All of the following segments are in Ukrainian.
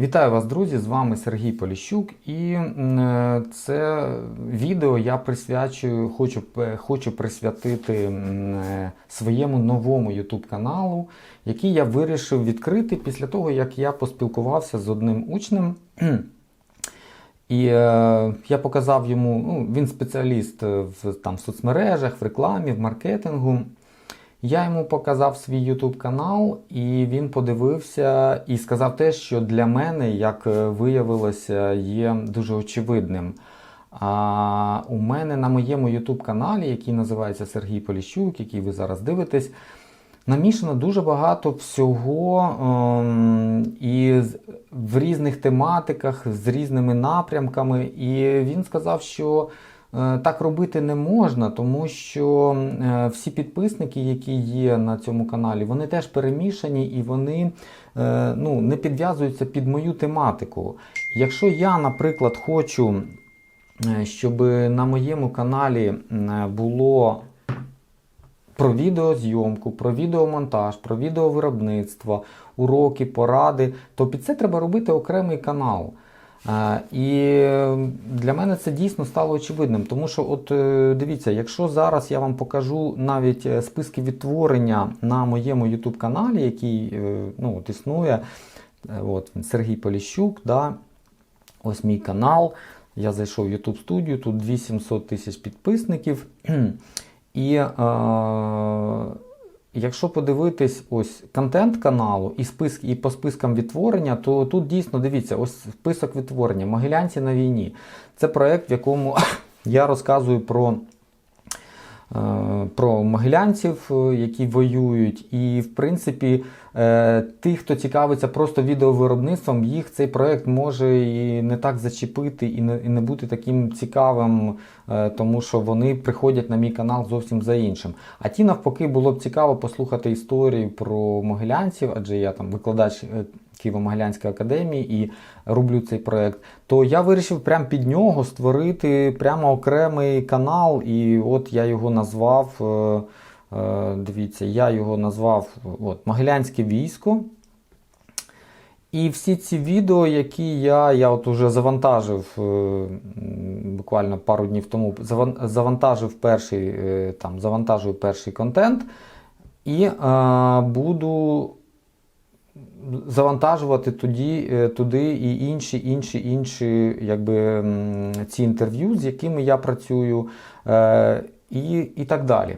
Вітаю вас, друзі! З вами Сергій Поліщук, і е, це відео я присвячую, хочу, хочу присвятити е, своєму новому YouTube каналу, який я вирішив відкрити після того, як я поспілкувався з одним учнем. І е, я показав йому, ну, він спеціаліст в, там, в соцмережах, в рекламі, в маркетингу. Я йому показав свій YouTube канал, і він подивився і сказав те, що для мене, як е, виявилося, є дуже очевидним. А у мене на моєму YouTube каналі, який називається Сергій Поліщук, який ви зараз дивитесь, намішано дуже багато всього ем, і в різних тематиках, з різними напрямками. І він сказав, що так робити не можна, тому що е, всі підписники, які є на цьому каналі, вони теж перемішані і вони е, ну, не підв'язуються під мою тематику. Якщо я, наприклад, хочу, е, щоб на моєму каналі було про відеозйомку, про відеомонтаж, про відеовиробництво, уроки, поради, то під це треба робити окремий канал. І для мене це дійсно стало очевидним, тому що, от е, дивіться, якщо зараз я вам покажу навіть е, списки відтворення на моєму YouTube каналі, який е, ну, от існує, от Сергій Поліщук, да, ось мій канал. Я зайшов в YouTube студію, тут 2700 тисяч підписників. І е, якщо подивитись ось контент каналу і, списк, і по спискам відтворення, то тут дійсно дивіться, ось список відтворення Могилянці на війні. Це проект, в якому я розказую про. Е, Про могилянців, е, які воюють, і в принципі, е, тих, хто цікавиться просто відеовиробництвом, їх цей проект може і не так зачепити, і не, і не бути таким цікавим, тому що вони приходять на мій канал зовсім за іншим. А ті, навпаки, було б цікаво послухати історію про могилянців, адже я там викладач Києво-Могилянської академії і роблю цей проект, то я вирішив прямо під нього створити прямо окремий канал, і от я його назвав. е, е, Дивіться, я його назвав от, Могилянське військо. І всі ці відео, які я, я от уже завантажив е, буквально пару днів тому, завантажив перший, там, завантажую перший контент і е, буду завантажувати тоді, е, туди і інші, інші, інші якби, ці інтерв'ю, з якими я працюю, е, і, і так далі.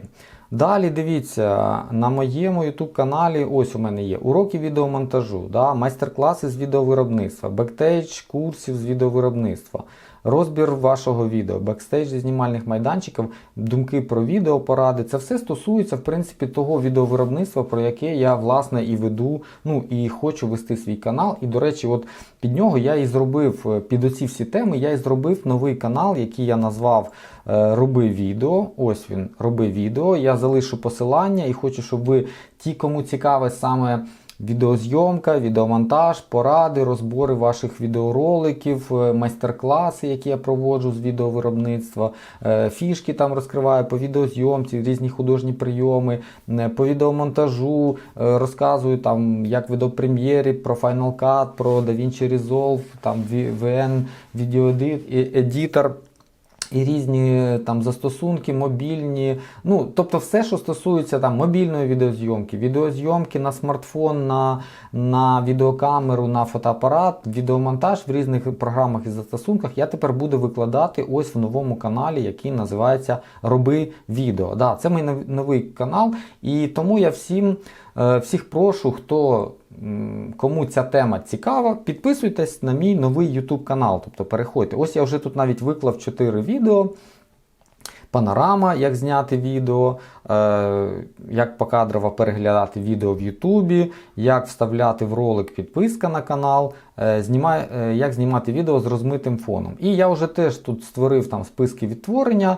Далі дивіться, на моєму YouTube каналі ось у мене є уроки відеомонтажу, да, майстер-класи з відеовиробництва, бектейдж курсів з відеовиробництва, розбір вашого відео, бекстейдж знімальних майданчиків, думки про відео, поради. Це все стосується, в принципі, того відеовиробництва, про яке я власне і веду, ну і хочу вести свій канал. І, до речі, от під нього я і зробив е, під оці всі теми, я і зробив новий канал, який я назвав е, Роби відео. Ось він, роби відео. Я залишу посилання і хочу, щоб ви ті, кому цікаве саме. Відеозйомка, відеомонтаж, поради, розбори ваших відеороликів, е, майстер-класи, які я проводжу з відеовиробництва, е, фішки там розкриваю по відеозйомці, різні художні прийоми, е, по відеомонтажу, розказую там, як ви до прем'єри, про Final Cut, про DaVinci Resolve, там VN, Editor і різні там застосунки, мобільні. Ну, тобто все, що стосується там мобільної відеозйомки, відеозйомки на смартфон, на, на відеокамеру, на фотоапарат, відеомонтаж в різних програмах і застосунках я тепер буду викладати ось в новому каналі, який називається Роби відео. Да, це мій новий канал, і тому я всім, е, всіх прошу, хто кому ця тема цікава, підписуйтесь на мій новий YouTube канал. Тобто переходьте. Ось я вже тут навіть виклав 4 відео. Панорама, як зняти відео, е, як покадрово переглядати відео в Ютубі, як вставляти в ролик підписка на канал, е, е, як знімати відео з розмитим фоном. І я вже теж тут створив там списки відтворення.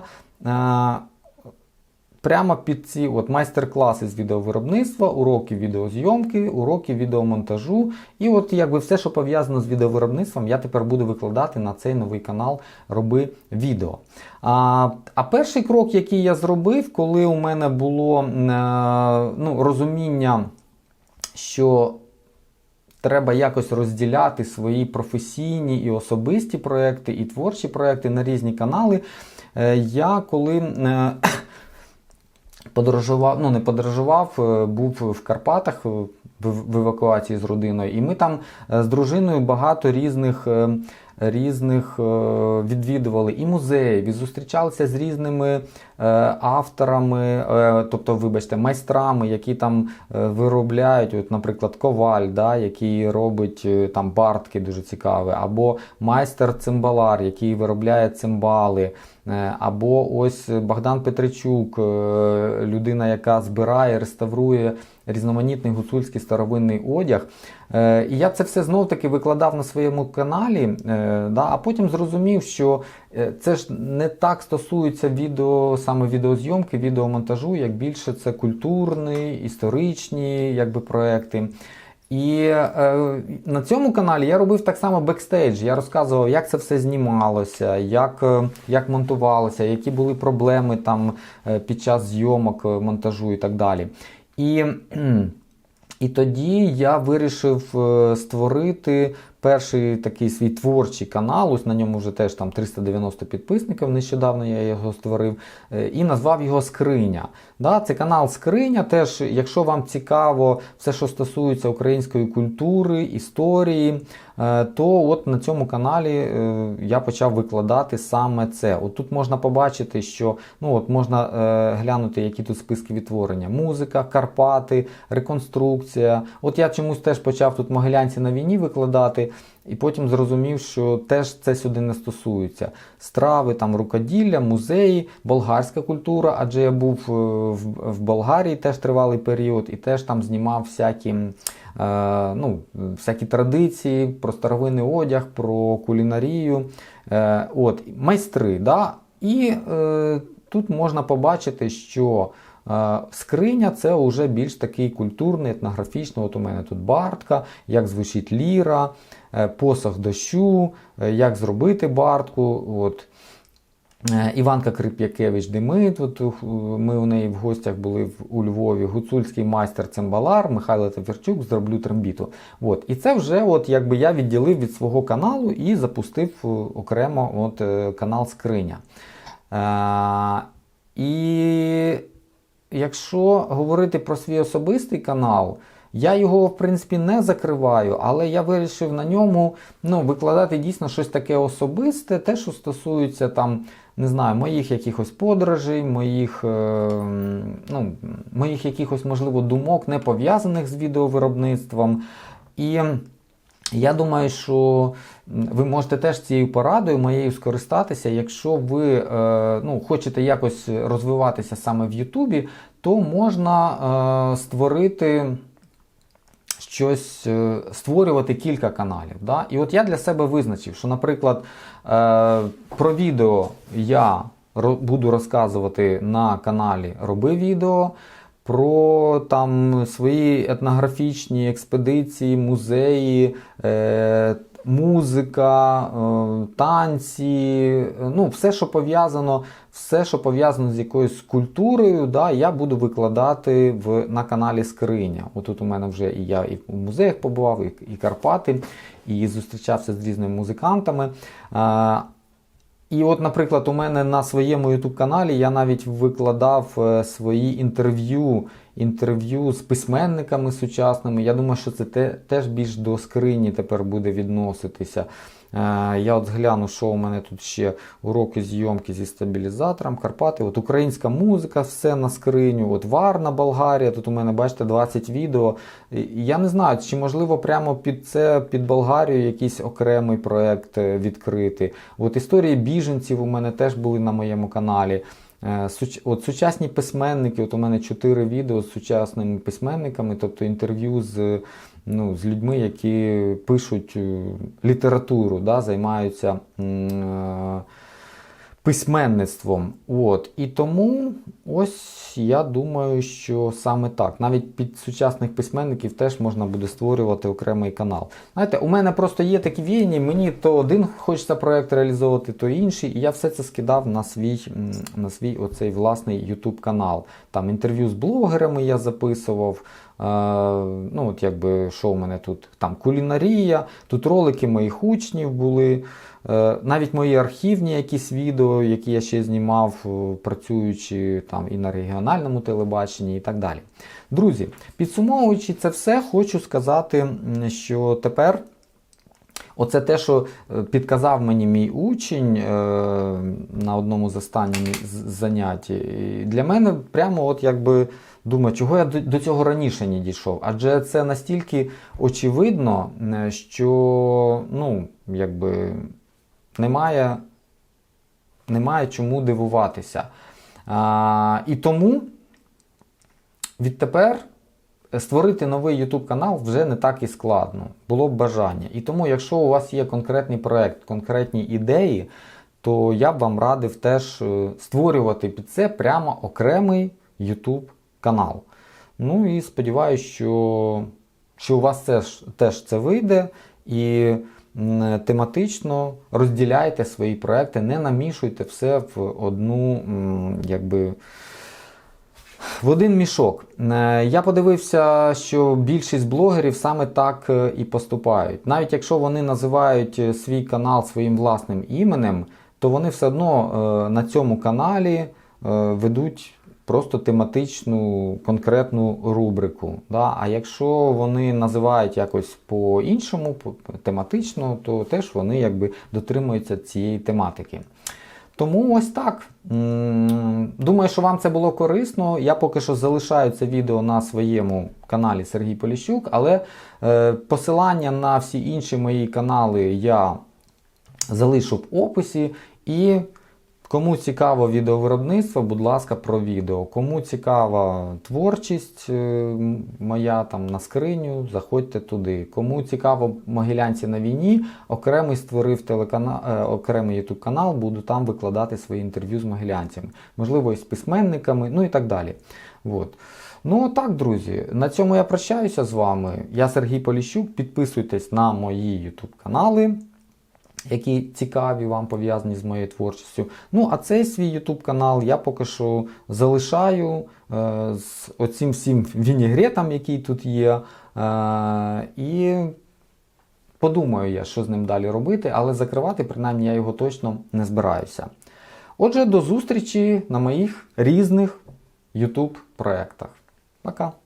Прямо під ці от майстер-класи з відеовиробництва, уроки відеозйомки, уроки відеомонтажу. І от якби все, що пов'язано з відеовиробництвом, я тепер буду викладати на цей новий канал Роби відео. А, а перший крок, який я зробив, коли у мене було е, ну, розуміння, що треба якось розділяти свої професійні і особисті проекти, і творчі проекти на різні канали. Е, Я коли е, подорожував, ну не подорожував, е, був в Карпатах е, в, евакуації з родиною, і ми там е, з дружиною багато різних. Різних е, відвідували і музеїв, і зустрічалися з різними е, авторами, е, тобто, вибачте, майстрами, які там виробляють, от, наприклад, коваль, да, який робить там бартки дуже цікаві, або майстер цимбалар, який виробляє цимбали. Або ось Богдан Петричук, людина, яка збирає, реставрує різноманітний гуцульський старовинний одяг. І я це все знов таки викладав на своєму каналі, да, а потім зрозумів, що е, це ж не так стосується відео, саме відеозйомки, відеомонтажу, як більше це культурні, історичні якби, проекти. І е, на цьому каналі я робив так само бекстейдж. Я розказував, як це все знімалося, як, е, як монтувалося, які були проблеми там е, під час зйомок, е, монтажу і так далі. І, і тоді я вирішив е, створити перший такий свій творчий канал. Ось на ньому вже теж там 390 підписників. Нещодавно я його створив е, і назвав його Скриня. Да, це канал Скриня. Теж, якщо вам цікаво все, що стосується української культури, історії, е, то от на цьому каналі е, я почав викладати саме це. От тут можна побачити, що ну от можна глянути, які тут списки відтворення: музика, Карпати, реконструкція. От я чомусь теж почав тут Могилянці на війні викладати. І потім зрозумів, що теж це сюди не стосується. Страви, там рукоділля, музеї, болгарська культура, адже я був е, в, Болгарії теж тривалий період і теж там знімав всякі, е, ну, всякі традиції, про старовинний одяг, про кулінарію. Е, от, майстри. Да? І е, тут можна побачити, що е, скриня це вже більш такий культурний, етнографічний. От у мене тут бартка, як звучить ліра, посох дощу, е, як зробити бартку. От. Е, Іванка Крип'якевич Демит, от е, ми у неї в гостях були у Львові, гуцульський майстер цимбалар, Михайло Тафірчук, зроблю трембіту. От. І це вже от, якби я відділив від свого каналу і запустив е, окремо от, е, канал Скриня. Е, і якщо говорити про свій особистий канал, я його, в принципі, не закриваю, але я вирішив на ньому ну, викладати дійсно щось таке особисте, те, що стосується там, не знаю, моїх якихось подорожей, моїх, е, ну, моїх якихось, можливо, думок, не пов'язаних з відеовиробництвом. І я думаю, що ви можете теж цією порадою моєю скористатися, якщо ви е, ну, хочете якось розвиватися саме в Ютубі, то можна е, створити щось, е, створювати кілька каналів. Да? І от я для себе визначив, що, наприклад, е, про відео я буду розказувати на каналі Роби відео. Про там свої етнографічні експедиції, музеї, е, музика, е, танці, е, ну все, що пов'язано, все, що пов'язано з якоюсь культурою, да, я буду викладати в, на каналі Скриня. Отут у мене вже і я і в музеях побував, і, і Карпати, і зустрічався з різними музикантами. Е, і от, наприклад, у мене на своєму YouTube каналі я навіть викладав свої інтерв'ю, інтерв'ю з письменниками сучасними. Я думаю, що це те, теж більш до скрині тепер буде відноситися. Е, Я от згляну, що у мене тут ще уроки зйомки зі стабілізатором, Карпати, от українська музика, все на скриню, от Варна, Болгарія. Тут у мене, бачите, 20 відео. Я не знаю, чи можливо прямо під це, під Болгарію якийсь окремий проект е, відкрити. От історії біженців у мене теж були на моєму каналі. Е, От сучасні письменники, от у мене 4 відео з сучасними письменниками, тобто інтерв'ю з, ну, з людьми, які пишуть е, літературу, да, займаються е, письменництвом. От. І тому ось я думаю, що саме так. Навіть під сучасних письменників теж можна буде створювати окремий канал. Знаєте, у мене просто є такі війні, мені то один хочеться проект реалізовувати, то інший, і я все це скидав на свій, на свій оцей власний YouTube канал. Там інтерв'ю з блогерами я записував. ну, от якби, що у мене тут? Там кулінарія, тут ролики моїх учнів були. Е, Навіть мої архівні якісь відео, які я ще знімав, е, працюючи там і на регіональному телебаченні, і так далі. Друзі, підсумовуючи це все, хочу сказати, що тепер. Оце те, що е, підказав мені мій учень е, на одному з останніх занять. І Для мене прямо от якби думаю, чого я до, цього раніше не дійшов. Адже це настільки очевидно, що ну, якби немає, немає чому дивуватися. А, і тому відтепер створити новий YouTube канал вже не так і складно. Було б бажання. І тому, якщо у вас є конкретний проект, конкретні ідеї, то я б вам радив теж е, створювати під це прямо окремий YouTube канал. Ну і сподіваюся, що, що у вас теж, теж це вийде. І тематично розділяйте свої проекти, не намішуйте все в одну, якби в один мішок. Е, Я подивився, що більшість блогерів саме так е, і поступають. Навіть якщо вони називають е, свій канал своїм власним іменем, то вони все одно е, на цьому каналі е, ведуть просто тематичну конкретну рубрику. Да? А якщо вони називають якось по-іншому, по- тематично, то теж вони якби дотримуються цієї тематики. Тому ось так. Думаю, що вам це було корисно. Я поки що залишаю це відео на своєму каналі Сергій Поліщук, але е, посилання на всі інші мої канали я залишу в описі. І кому цікаво відеовиробництво, будь ласка, про відео. Кому цікава творчість е, моя там на скриню, заходьте туди. Кому цікаво Могилянці на війні, окремий створив телеканал, е, окремий YouTube канал, буду там викладати свої інтерв'ю з могилянцями, можливо, і з письменниками, ну і так далі. От. Ну так, друзі, на цьому я прощаюся з вами. Я Сергій Поліщук. Підписуйтесь на мої YouTube канали які цікаві вам пов'язані з моєю творчістю. Ну, а цей свій YouTube канал я поки що залишаю е, з оцим всім вінігретом, який тут є. Е, і подумаю я, що з ним далі робити, але закривати, принаймні, я його точно не збираюся. Отже, до зустрічі на моїх різних YouTube проєктах. Пока!